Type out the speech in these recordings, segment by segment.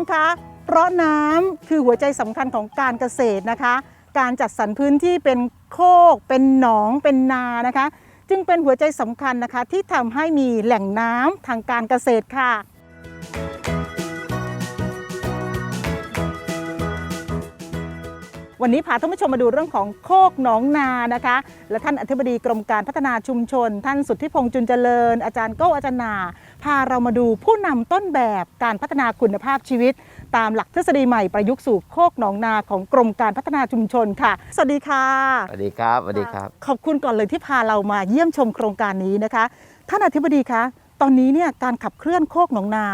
มคะ เพราะน้ำคือหัวใจสำคัญของการเกษตรนะคะ การจัดสรรพื้นที่เป็นโคก เป็นหนองเป็นนานะคะ จึงเป็นหัวใจสำคัญนะคะที่ทำให้มีแหล่งน้ำทางการเกษตรค่ะ วันนี้พาท่านผู้ชมมาดูเรื่องของโคกหนองนานะคะ และท่านอธิบดีกรมการพัฒนาชุมชน ท่านสุทธิพงษ์จุนเจริญ อาจารย์โก้อาจารย์นาพาเรามาดูผู้นำต้นแบบการพัฒนาคุณภาพชีวิต ตามหลักทฤษฎีใหม่ประยุกต์สู่โคกหนองนาของกรมการพัฒนาชุมชนค่ะ สวัสดีค่ะสวัสดีครับสวัสดีครับ ขอบคุณก่อนเลยที่พาเรามาเยี่ยมชมโครงการนี้นะคะ ท่านอธิบดีคะตอนนี้เนี่ยการขับเคลื่อนโคกหนองนา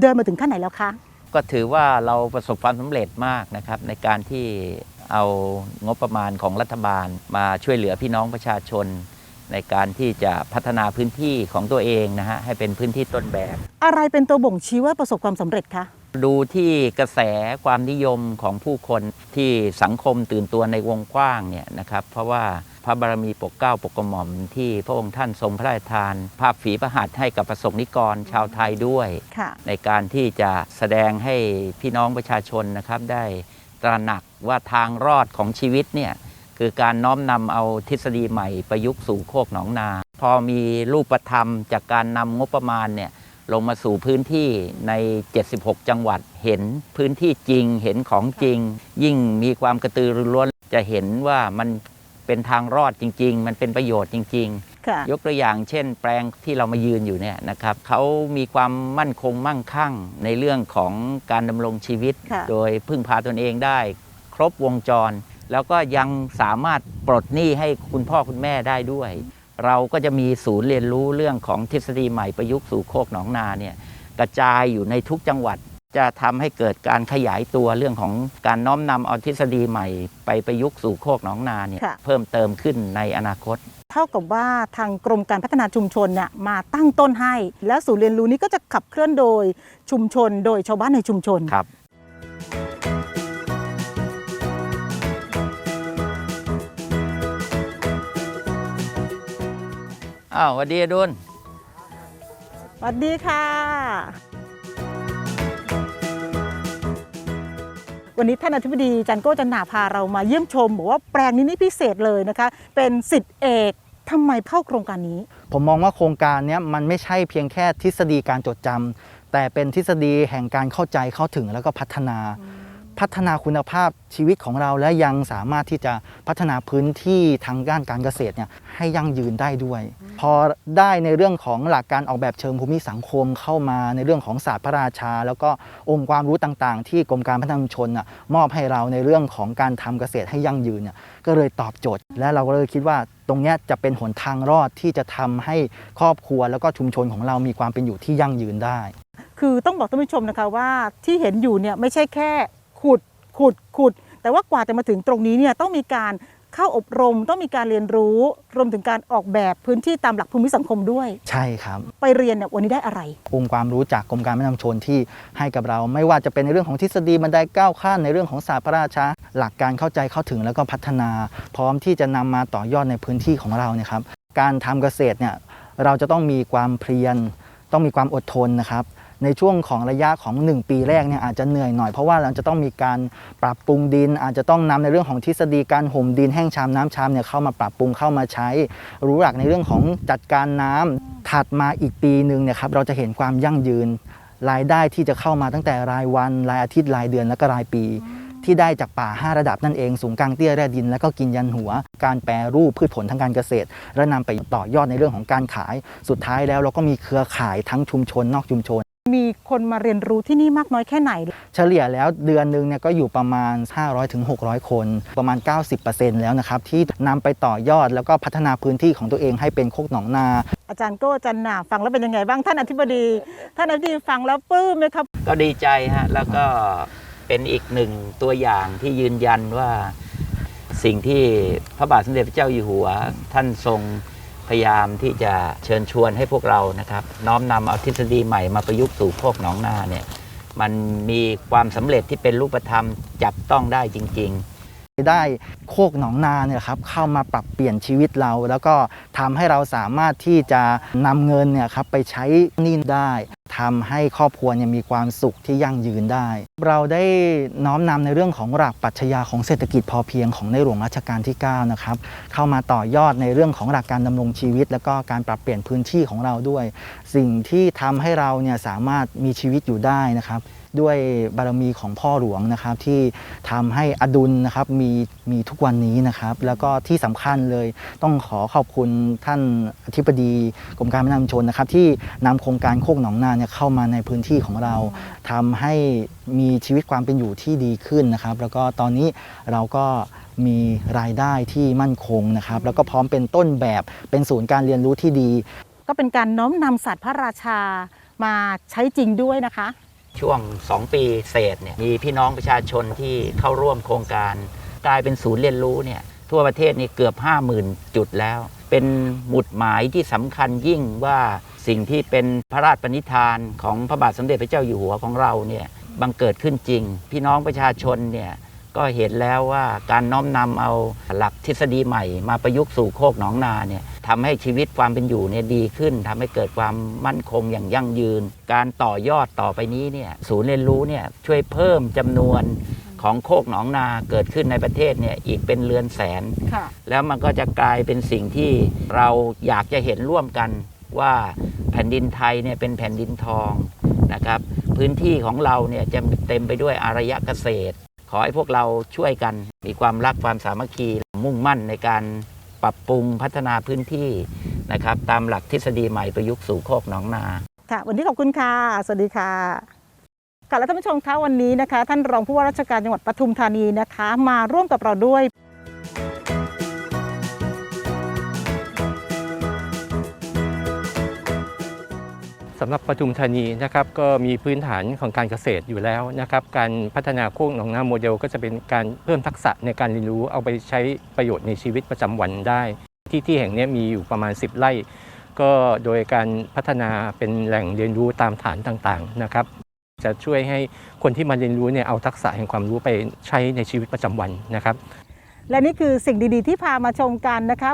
เดินมาถึงขั้นไหนแล้วคะก็ถือว่าเราประสบความสำเร็จมากนะครับในการที่ เอางบประมาณของรัฐบาลมาช่วยเหลือพี่น้องประชาชน ในการที่จะพัฒนาพื้นที่ของตัวเองนะฮะให้เป็นพื้นที่ต้นแบบ อะไรเป็นตัวบ่งชี้ว่าประสบความสำเร็จคะ ดูที่กระแสความนิยมของผู้คนที่สังคมตื่นตัวในวงกว้างเนี่ยนะครับ เพราะว่าพระบารมีปกเกล้าปกกระหม่อมที่พระองค์ท่านทรงพระราชทาน ภาพฝีพระหัตถ์ให้กับประสงค์นิกรชาวไทยด้วย ค่ะ ในการที่จะแสดงให้พี่น้องประชาชนนะครับได้ ตระหนักว่าทางรอดของชีวิตเนี่ยคือการน้อมนำเอาทฤษฎีใหม่ประยุกต์สู่โคกหนองนา พอมีรูปธรรมจากการนำงบประมาณเนี่ยลงมาสู่พื้นที่ใน 76 จังหวัดเห็นพื้นที่จริงเห็นของจริง ยิ่งมีความกระตือรือร้นจะเห็นว่ามันเป็นทางรอดจริง ๆ มันเป็นประโยชน์จริง ยกตัวอย่างเช่น แปลงที่เรามายืนอยู่เนี่ยนะครับเขามีความมั่นคงมั่งคั่งในเรื่องของการดำรงชีวิตค่ะโดยพึ่งพาตนเองได้ ครบวงจร แล้วก็ยังสามารถปลดหนี้ให้คุณพ่อคุณแม่ได้ด้วย เราก็จะมีศูนย์เรียนรู้เรื่องของทฤษฎีใหม่ประยุกต์สู่โคกหนองนาเนี่ยกระจายอยู่ในทุกจังหวัดจะทำให้เกิดการขยายตัวเรื่องของการน้อมนำเอาทฤษฎีใหม่ ไปประยุกต์สู่โคกหนองนาเนี่ยค่ะเพิ่มเติมขึ้นในอนาคตเท่ากับว่าทางกรมการพัฒนาชุมชนเนี่ยมาตั้งต้นให้ แล้วศูนย์เรียนรู้นี้ก็จะขับเคลื่อนโดยชุมชน โดยชาวบ้านในชุมชนครับอ้าวสวัสดีอดุลสวัสดีค่ะ วันนี้ท่านอธิบดีจันโก้จันหนาพาเรามาเยี่ยมชม บอกว่าแปลงนี้นี่พิเศษเลยนะคะ เป็นสิทธิเอก ทำไมเข้าโครงการนี้ ผมมองว่าโครงการนี้มันไม่ใช่เพียงแค่ทฤษฎีการจดจำแต่เป็นทฤษฎีแห่งการเข้าใจเข้าถึงแล้วก็พัฒนา พัฒนาคุณภาพชีวิตของเราและยังสามารถที่จะพัฒนาพื้นที่ทางด้านการเกษตรเนี่ยให้ยั่งยืนได้ด้วย พอได้ในเรื่องของหลักการออกแบบเชิงภูมิสังคมเข้ามาในเรื่องของศาสตร์พระราชา แล้วก็องค์ความรู้ต่างๆ ที่กรมการพัฒนาชุมชนน่ะมอบให้เราในเรื่องของการทำเกษตรให้ยั่งยืนเนี่ยก็เลยตอบโจทย์ และเราก็เลยคิดว่าตรงเนี้ยจะเป็นหนทางรอดที่จะทำให้ครอบครัวแล้วก็ชุมชนของเรามีความเป็นอยู่ที่ยั่งยืนได้ คือต้องบอกท่านผู้ชมนะคะว่าที่เห็นอยู่เนี่ยไม่ใช่แค่ ขุดขุดขุด แต่ว่ากว่าจะมาถึงตรงนี้เนี่ยต้องมีการเข้าอบรมต้องมีการเรียนรู้ รวมถึงการออกแบบพื้นที่ตามหลักภูมิสังคมด้วย ใช่ครับ ไปเรียนเนี่ยวันนี้ได้อะไร องค์ความรู้จากกรมการพัฒนาชุมชนที่ให้กับเรา ไม่ว่าจะเป็นในเรื่องของทฤษฎีบันไดก้าวขั้นในเรื่องของศาสตร์พระราชา หลักการเข้าใจเข้าถึงแล้วก็พัฒนา พร้อมที่จะนำมาต่อยอดในพื้นที่ของเราเนี่ยครับการทำเกษตรเนี่ยเราจะต้องมีความเพียรต้องมีความอดทนนะครับ ในช่วงของระยะของ 1 ปีแรกเนี่ยอาจจะเหนื่อยหน่อยเพราะว่าเราจะต้องมีการปรับปรุงดิน อาจจะต้องนำในเรื่องของทฤษฎีการห่มดินแห้งชามน้ำชามเนี่ยเข้ามาปรับปรุงเข้ามาใช้ รู้หลักในเรื่องของจัดการน้ำถัดมาอีกปีหนึ่งเนี่ยครับเราจะเห็นความยั่งยืน รายได้ที่จะเข้ามาตั้งแต่รายวัน รายอาทิตย์รายเดือนและก็รายปีที่ได้จากป่า 5 ระดับนั่นเองสูงกลางเตี้ยแร่ดิน และก็กินยันหัว การแปรรูปพืชผลทางการเกษตร และนำไปต่อยอดในเรื่องของการขาย สุดท้ายแล้วเราก็มีเครือข่ายทั้งชุมชนนอกชุมชน มีคนมาเรียนรู้ที่นี่มากน้อยแค่ไหน เฉลี่ยแล้วเดือนหนึ่งเนี่ยก็อยู่ประมาณ 500-600ถึง600 คน ประมาณ 90%แล้วนะครับ ที่นำไปต่อยอดแล้วก็พัฒนาพื้นที่ของตัวเองให้เป็นโคกหนองนา อาจารย์โก้อาจารย์หนาฟังแล้วเป็นยังไงบ้างท่านอธิบดี ท่านอธิบดีฟังแล้วปลื้มไหมครับ ก็ดีใจฮะ แล้วก็เป็นอีกหนึ่งตัวอย่างที่ยืนยันว่าสิ่งที่พระบาทสมเด็จพระเจ้าอยู่หัว ท่านทรง พยายามที่จะเชิญชวนให้พวกเรานะครับ น้อมนำเอาทฤษฎีใหม่มาประยุกต์สู่โคกหนองนาเนี่ยมันมีความสำเร็จที่เป็นรูปธรรมจับต้องได้จริง ๆ ได้โคกหนองนาเนี่ยครับเข้ามาปรับเปลี่ยนชีวิตเรา แล้วก็ทำให้เราสามารถที่จะนำเงินเนี่ยครับไปใช้หนี่ได้ ทำให้ครอบครัวเนี่ยมีความสุขที่ยั่งยืนได้ เราได้น้อมนำในเรื่องของหลักปรัชญาของเศรษฐกิจพอเพียงของในหลวงรัชกาลที่9นะครับเข้ามาต่อยอดในเรื่องของหลักการดำรงชีวิต แล้วก็การปรับเปลี่ยนพื้นที่ของเราด้วย สิ่งที่ทำให้เราเนี่ยสามารถมีชีวิตอยู่ได้นะครับด้วยบารมีของพ่อหลวงนะครับที่ทำให้อดุลนะครับมีมีทุกวันนี้นะครับ แล้วก็ที่สำคัญเลยต้องขอขอบคุณท่านอธิบดีกรมการพัฒนาชุมชนนะครับที่นำโครงการโคกหนองนาเนี่ยเข้ามาในพื้นที่ของเราทำให้มีชีวิตความเป็นอยู่ที่ดีขึ้นนะครับ แล้วก็ตอนนี้เราก็มีรายได้ที่มั่นคงนะครับ แล้วก็พร้อมเป็นต้นแบบเป็นศูนย์การเรียนรู้ที่ดี ก็เป็นการน้อมนำศาสตร์พระราชามาใช้จริงด้วยนะคะ ช่วง 2 ปีเศษเนี่ยมีพี่น้องประชาชนที่เข้าร่วมโครงการ กลายเป็นศูนย์เรียนรู้เนี่ยทั่วประเทศนี่เกือบ 50,000 จุดแล้ว เป็นหมุดหมายที่สำคัญยิ่งว่า สิ่งที่เป็นพระราชปณิธานของพระบาทสมเด็จพระเจ้าอยู่หัวของเราเนี่ยบังเกิดขึ้นจริง พี่น้องประชาชนเนี่ยก็เห็นแล้วว่าการน้อมนำเอาหลักทฤษฎีใหม่ มาประยุกต์สู่โคกหนองนาเนี่ยทำให้ชีวิตความเป็นอยู่เนี่ยดีขึ้นทำให้เกิดความมั่นคงอย่างยั่งยืน การต่อยอดต่อไปนี้เนี่ยศูนย์เรียนรู้เนี่ยช่วยเพิ่มจำนวนของโคกหนองนาเกิดขึ้นในประเทศเนี่ยอีกเป็นเรือนแสนค่ะแล้วมันก็จะกลายเป็นสิ่งที่เราอยากจะเห็นร่วมกัน ว่าแผ่นดินไทยเนี่ยเป็นแผ่นดินทองนะครับ พื้นที่ของเราเนี่ยจะเต็มไปด้วยอารยะเกษตร ขอให้พวกเราช่วยกัน มีความรักความสามัคคีมุ่งมั่นในการปรับปรุงพัฒนาพื้นที่นะครับ ตามหลักทฤษฎีใหม่ประยุกต์สู่โคกหนองนาค่ะ วันนี้ขอบคุณค่ะ สวัสดีค่ะค่ะและท่านผู้ชมคะวันนี้นะคะ ท่านรองผู้ว่าราชการจังหวัดปทุมธานีนะคะ มาร่วมกับเราด้วย สำหรับปทุมธานีนะครับก็มีพื้นฐานของการเกษตรอยู่แล้วนะครับการพัฒนาโคกหนองนาโมเดล ก็จะเป็นการเพิ่มทักษะในการเรียนรู้เอาไปใช้ประโยชน์ในชีวิตประจำวันได้ ที่ที่แห่งนี้มีอยู่ประมาณ 10 ไร่ ก็โดยการพัฒนาเป็นแหล่งเรียนรู้ตามฐานต่างๆนะครับจะช่วยให้คนที่มาเรียนรู้เนี่ยเอาทักษะแห่งความรู้ไปใช้ในชีวิตประจำวันนะครับ และนี่คือสิ่งดีๆที่พามาชมกันนะคะ